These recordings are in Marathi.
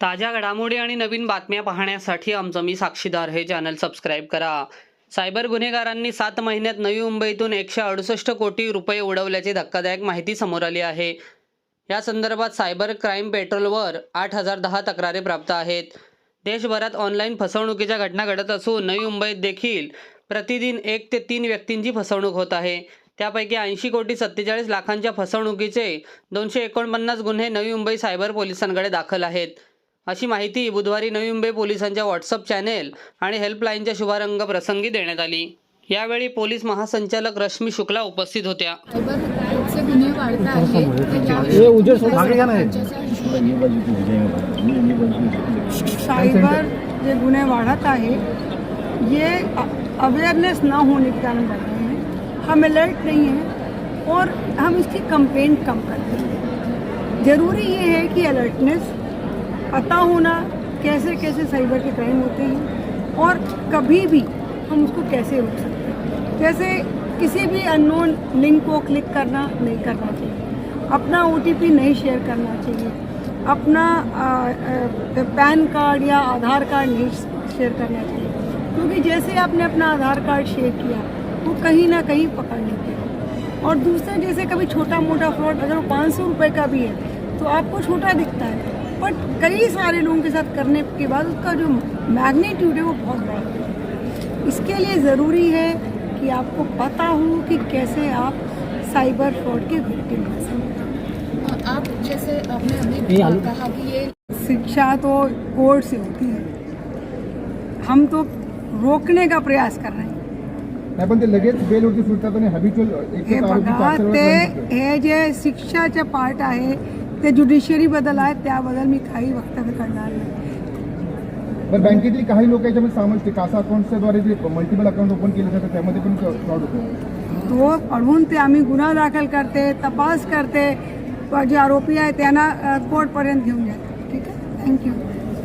ताज्या घडामोडी आणि नवीन बातम्या पाहण्यासाठी आमचं मी साक्षीदार हे चॅनल सबस्क्राईब करा. सायबर गुन्हेगारांनी सात महिन्यात नवी मुंबईतून एकशे अडुसष्ट कोटी रुपये उडवल्याची धक्कादायक माहिती समोर आली आहे. या संदर्भात सायबर क्राईम पेट्रोलवर आठ हजार दहा तक्रारी प्राप्त आहेत. देशभरात ऑनलाईन फसवणुकीच्या घटना घडत असून नवी मुंबईत देखील प्रतिदिन एक ते तीन व्यक्तींची फसवणूक होत आहे. त्यापैकी ऐंशी कोटी सत्तेचाळीस लाखांच्या फसवणुकीचे दोनशे एकोणपन्नास गुन्हे नवी मुंबई सायबर पोलिसांकडे दाखल आहेत. अशी माहिती बुधवारी नवी मुंबई पोलिसांच्या व्हॉट्सअप चॅनेल आणि हेल्पलाईनच्या शुभारंभ प्रसंगी देण्यात आली. यावेळी पोलीस महासंचालक रश्मी शुक्ला उपस्थित होत्या. गुन्हे वाढत आहेत साइबर जे गुन्हे वाढत आहे ये अवेयरनेस ना होने के कारण बढ़ रहे हैं हम अलर्ट नहीं हैं और हम इसकी कंप्लेंट कम करते हैं. ज़रूरी ये है कि अलर्टनेस पता होना कैसे कैसे साइबर के क्राइम होते हैं और कभी भी हम उसको कैसे रोक सकते हैं। जैसे किसी भी अननोन लिंक को क्लिक करना नहीं करना चाहिए। अपना ओटीपी नहीं शेयर करना चाहिए। अपना पैन कार्ड या आधार कार्ड नहीं शेयर करना चाहिए। क्योंकि जैसे आपने अपना आधार कार्ड शेयर किया, वो कहीं ना कहीं पकड़ लेते हैं। और दूसरा, जैसे कभी छोटा मोटा फ्रॉड अगर वो पाँच सौ रुपये का भी है तो आपको छोटा दिखता है। बट कई सारे लोगों के साथ करने के बाद उसका जो मैग्नीट्यूड है वो बहुत बड़ा है। इसके लिए ज़रूरी है कि आपको पता हो कि कैसे आप साइबर फ्रॉड के विक्टिम बन सकते आप जैसे आपने अभी कहा कि ये शिक्षा तो कोर्ट से होती है। हम तो रोकने का प्रयास कर रहे हैं। नाही पण ते लगेच बेलवरती सुटतात आणि हॅबिच्युअल हे बघा ते हे जे शिक्षाचे पार्ट आहे ते ज्युडिशियरी बद्दल आहे त्याबद्दल मी काही वक्तव्य करणार नाही. पण बँकेतील काही लोक याच्यामध्ये सामाजिक कासा अकाउंटच्याद्वारे जे मल्टिपल अकाउंट ओपन केले जातात त्यामध्ये पण फ्रॉड होतो. तो पढून ते आम्ही गुन्हा दाखल करते तपास करते. जे आरोपी आहे त्यांना कोर्टपर्यंत घेऊन जाते. ठीक आहे? थँक्यू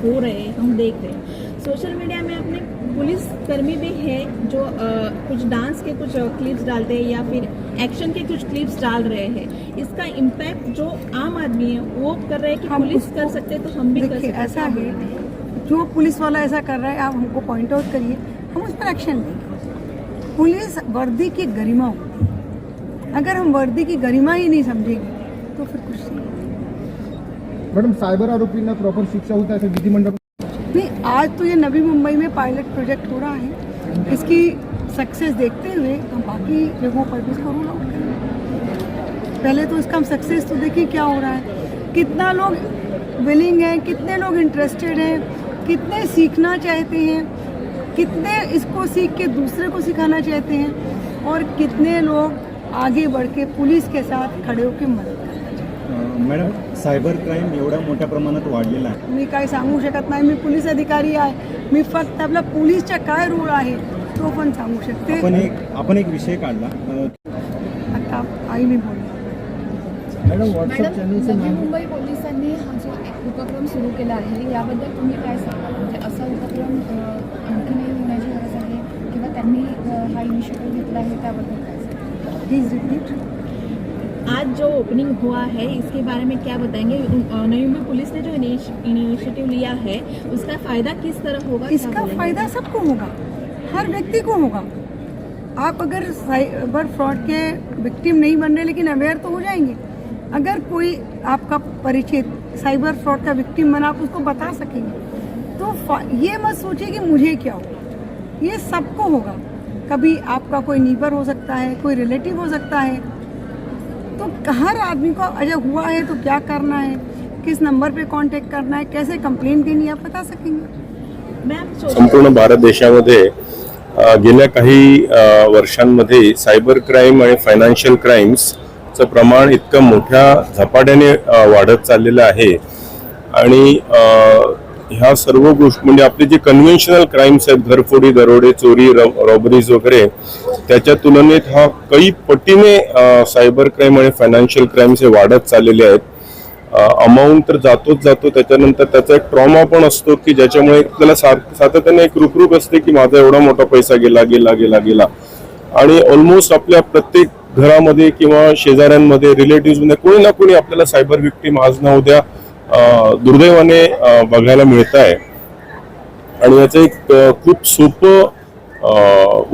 हो रहे हैं हम देख रहे हैं सोशल मीडिया में अपने पुलिस कर्मी भी है जो अ, कुछ डांस के कुछ क्लिप्स डालते हैं या फिर एक्शन के कुछ क्लिप्स डाल रहे हैं। इसका इम्पैक्ट जो आम आदमी है वो कर रहे हैं कि पुलिस कर सकते हैं तो हम भी कर सकते ऐसा है जो पुलिस वाला ऐसा कर रहा है आप हमको पॉइंट आउट करिए हम उस पर एक्शन लेंगे पुलिस वर्दी की गरिमा होती है। अगर हम वर्दी की गरिमा ही नहीं समझेंगे तो फिर कुछ नहीं। मॅडम सायबर आरोपींना प्रॉपर शिक्षा होत आहे असं विधिमंडळ नहीं, आज तो ये नवी मुंबई में पायलट प्रोजेक्ट हो रहा है। इसकी सक्सेस देखते हुए हम बाकी जगहों पर भी इसको रोल पहले तो इसका हम सक्सेस तो देखिए क्या हो रहा है। कितना लोग विलिंग हैं, कितने लोग इंटरेस्टेड हैं, कितने सीखना चाहते हैं, कितने इसको सीख के दूसरे को सिखाना चाहते हैं, और कितने लोग आगे बढ़ के पुलिस के साथ खड़े होकर मदद मॅडम सायबर क्राईम एवढ्या मोठ्या प्रमाणात वाढलेला आहे. मी काय सांगू शकत नाही मी पोलीस अधिकारी आहे. मी फक्त आपला पोलीसचा काय रोल आहे तो पण सांगू शकते. आपण एक आपण एक विषय काढला. आता आई मी बोलणार मॅडम मॅडम नवी मुंबई पोलिसांनी हा जो उपक्रम सुरू केला आहे याबद्दल तुम्ही काय सांगाल? म्हणजे असा उपक्रम आणखीनही होण्याची गरज आहे? किंवा त्यांनी हा इनिशिएटिव्ह घेतला आहे त्याबद्दल काय सांगाल? प्लीज रिपीट आज जो ओपनिंग हुआ है इसके बारे में क्या बताएँगे? नवी मुंबई पुलिस ने जो इनिशिएटिव लिया है उसका फ़ायदा किस तरह होगा? इसका फ़ायदा सबको होगा हर व्यक्ति को होगा। आप अगर साइबर फ्रॉड के विक्टिम नहीं बन रहे लेकिन अवेयर तो हो जाएँगे। अगर कोई आपका परिचित साइबर फ्रॉड का विक्टिम बना आप उसको बता सकेंगे। तो ये मत सोचिए कि मुझे क्या हो ये सबको होगा। कभी आपका कोई नीबर हो सकता है कोई रिलेटिव हो सकता है तो हर आदमी को अगर हुआ है तो क्या करना है? किस नंबर पे कांटेक्ट करना है? कैसे कंप्लेंट देनी है? आप बता सकेंगे। संपूर्ण भारत देशामध्ये गेल्या काही वर्षांमध्ये सायबर क्राईम आणि फायनान्शियल क्राईम्सचं प्रमाण इतकं मोठ्या झपाट्याने वाढत चाललेलं आहे. आणि ह्या सर्व गोष्टी म्हणजे आपले जे कन्व्हेन्शनल क्राईम्स आहेत घरफोडी दरोडे चोरी रॉबरीज वगैरे त्याच्या तुलनेत हा काही पटीने सायबर क्राईम आणि फायनान्शियल क्राईम्स हे वाढत चाललेले आहेत. अमाऊंट तर जातोच जातो. त्याच्यानंतर त्याचा एक ट्रॉमा पण असतो की ज्याच्यामुळे आपल्याला सार- सातत्याने एक रुकरुक असते की माझा एवढा मोठा पैसा गेला गेला गेला गेला. आणि ऑलमोस्ट आपल्या प्रत्येक घरामध्ये किंवा शेजाऱ्यांमध्ये रिलेटिव्ह कोणी ना कोणी आपल्याला सायबर विक्टीम आज ना उद्या दुर्दैवाने बघायला मिळत आहे आणि याचं एक खूप सोपं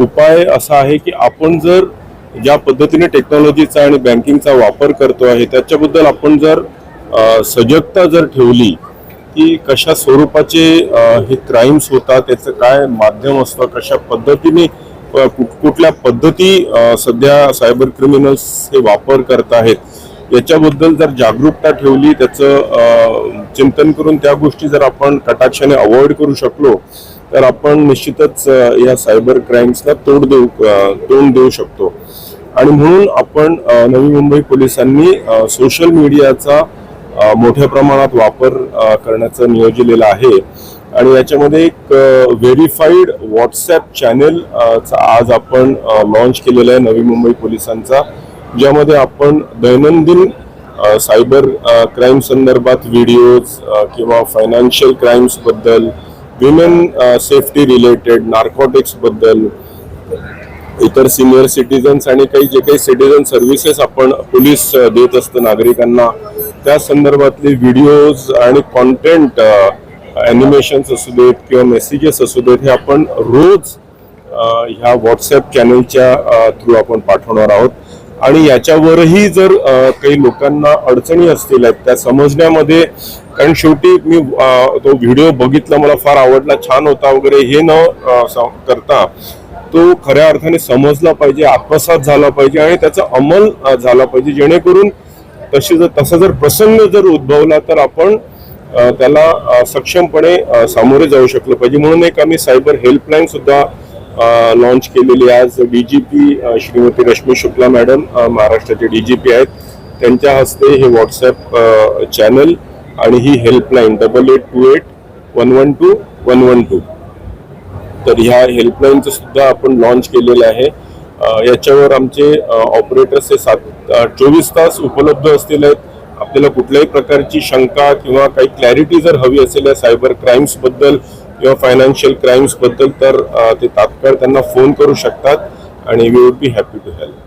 उपाय असा आहे की आपण जर ज्या पद्धतीने टेक्नॉलॉजीचा आणि बँकिंगचा वापर करतो आहे त्याच्याबद्दल आपण जर सजगता जर ठेवली की कशा स्वरूपाचे हे क्राईम्स होतात त्याचं काय माध्यम असतं कशा पद्धतीने कुठ- कुठल्या पद्धती सध्या सायबर क्रिमिनल्स हे वापर करत आहेत याच्याबद्दल जर जागरूकता ठेवली त्याचं चिंतन करून त्या गोष्टी जर आपण कटाक्षाने अवॉइड करू शकलो तर आपण निश्चितच या सायबर क्राईम्सला तोड देऊ तोंड देऊ शकतो. आणि म्हणून आपण नवी मुंबई पोलिसांनी सोशल मीडियाचा मोठ्या प्रमाणात वापर करण्याचं नियोजिलेलं आहे. आणि याच्यामध्ये एक व्हेरीफाईड व्हॉट्सॲप चॅनेल आज आपण लॉन्च केलेला आहे नवी मुंबई पोलिसांचा. ज्यामध्ये आपण दैनंदिन सायबर क्राईम संदर्भात व्हिडिओज किंवा फायनान्शियल क्राईम्सबद्दल विमेन सेफ्टी रिलेटेड नार्कोटिक्सबद्दल इतर सिनियर सिटीजन्स आणि काही जे काही सिटीजन सर्व्हिसेस आपण पोलीस देत असतं नागरिकांना त्या संदर्भातले व्हिडिओज आणि कॉन्टेंट ॲनिमेशन्स असू देत किंवा मेसेजेस असू देत हे आपण रोज ह्या व्हॉट्सॲप चॅनलच्या थ्रू आपण पाठवणार आहोत. आणि याच्यावरही जर काही लोकांना अडचणी असतील आहेत त्या समजण्यामध्ये कारण शेवटी मी तो व्हिडिओ बघितला मला फार आवडला छान होता वगैरे हे न करता तो खऱ्या अर्थाने समजला पाहिजे आत्मसात झाला पाहिजे आणि त्याचा अंमल झाला पाहिजे जेणेकरून तशी जर तसा जर प्रसंग जर उद्भवला तर आपण त्याला सक्षमपणे सामोरे जाऊ शकलो पाहिजे. म्हणून एक आम्ही सायबर हेल्पलाईन सुद्धा लॉन्च केलेली आज D G P Shrimati Rashmi Shukla madam अ, महाराष्ट्राचे डीजीपी आहेत. त्यांच्या हस्ते हे व्हॉट्सॲप चॅनल आणि ही helpline double eight two eight one one two one one two तर ह्या हेल्पलाईनचं सुद्धा आपण लॉन्च केलेलं आहे. याच्यावर आमचे ऑपरेटर्स हे सात चोवीस तास उपलब्ध असतील आहेत. आपल्याला कुठल्याही प्रकारची शंका किंवा काही क्लॅरिटी जर हवी असेल या सायबर क्राईम्सबद्दल किंवा फायनान्शियल क्राईम्सबद्दल तर ते तात्काळ त्यांना फोन करू शकतात आणि we would be happy to help